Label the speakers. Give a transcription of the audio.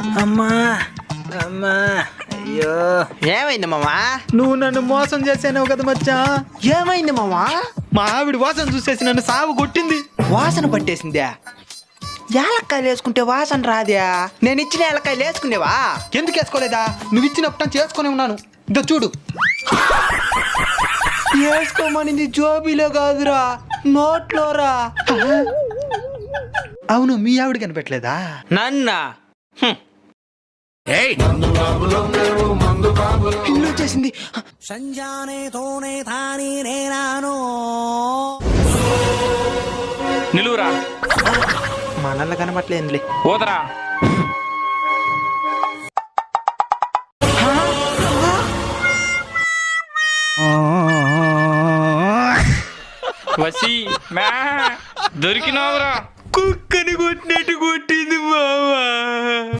Speaker 1: అమ్మా అమ్మా అయ్యో.
Speaker 2: ఏమైంది మామా?
Speaker 1: నువ్వు నన్ను మోసం చేసావు కదా మచ్చా?
Speaker 2: ఏమైంది మామా?
Speaker 1: మా ఆవిడ వాసన చూసేసి నన్ను సాగు కొట్టింది.
Speaker 2: వాసన పట్టేసిందా? యాలక్కాయలు వేసుకుంటే వాసన రాదా? నేను ఇచ్చిన యాలక్కాయలు వేసుకునేవా?
Speaker 1: ఎందుకు వేసుకోలేదా? నువ్వు ఇచ్చినప్పుడు చేసుకొని ఉన్నాను. ఇదో చూడు.
Speaker 2: వేసుకోమనింది జోబీలో కాదురా నోట్లోరా.
Speaker 1: అవును మీ ఆవిడ కనిపెట్టలేదా?
Speaker 2: నన్నా
Speaker 1: ఇల్లు వచ్చేసింది.
Speaker 3: నిలువురా.
Speaker 2: మనల్ని కనబట్లేదులే
Speaker 3: ఊదరా వసి మ్యా దొరికినావురా.
Speaker 1: కుక్కని కొట్టినట్టు కొట్టి.